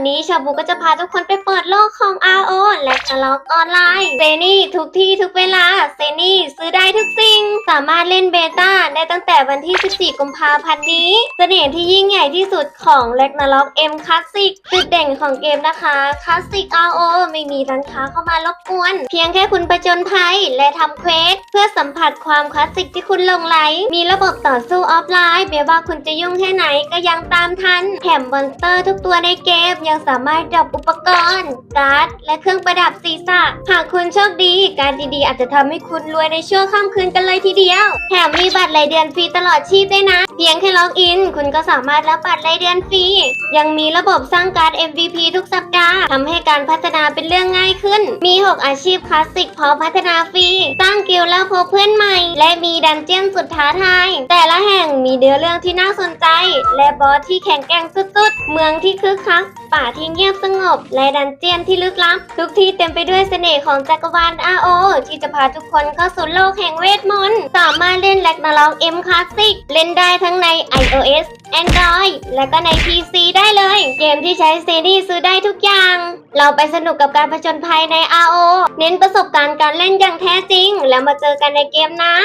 วันนี้ชาบูก็จะพาทุกคนไปเปิดโลกของ RO และตลอกออนไลน์เซนี่ทุกที่ทุกเวลาเซนี่ซื้อได้ทุกสิ่ง สามารถเล่นเบต้าได้ตั้งแต่วันที่ 14 กุมภาพันธ์นี้ เสน่ห์ที่ยิ่งใหญ่ที่สุดของเล็กนาล็อก M Classic จุดเด่นของเกมนะคะ Classic RO ไม่มีร้านค้าเข้ามารบกวน เพียงแค่คุณประจนภัยและทำเควสเพื่อสัมผัสความคลาสสิกที่คุณหลงไหล มีระบบต่อสู้ออฟไลน์ไม่ว่าคุณจะยุ่งแค่ไหนก็ยังตามทัน แถมมอนสเตอร์ทุกตัวในเกมยังสามารถดรอปอุปกรณ์ การ์ด และเครื่องประดับศีรษะ หากคุณโชคดี การดดีๆ อาจจะทำให้คุณรวยในช่วงค่ำคืนกันเลยทีเดียว แถมมีบัตรรายเดือนฟรีตลอดชีพด้วยนะ เพียงแค่ล็อกอิน คุณก็สามารถรับบัตรรายเดือนฟรี ยังมีระบบสร้างการ์ด MVP ทุกสัปดาห์ทำให้การพัฒนาเป็นเรื่องง่ายขึ้น มี 6 อาชีพคลาสสิกพร้อมพัฒนาฟรีสร้างกิลด์แล้วพบเพื่อนใหม่ และมีดันเจี้ยนสุดท้าทาย แต่ละแห่งมีเนื้อเรื่องที่น่าสนใจ และบอสที่แข็งแกร่งสุดๆ เมืองที่คึกคัก ป่าที่เงียบสงบ และดันเจียนที่ลึกลับ ทุกที่เต็มไปด้วยเสน่ห์ของจักรวาล RO ที่จะพาทุกคนเข้าสู่โลกแห่งเวทมนต์ สามารถเล่นแลกนาล็อก M Classic เล่นได้ทั้งใน iOS Android และก็ใน PC ได้เลย เกมที่ใช้ซีดีซื้อได้ทุกอย่าง เราไปสนุกกับการผจญภัยใน RO เน้นประสบการณ์การเล่นอย่างแท้จริง แล้วมาเจอกันในเกมนะ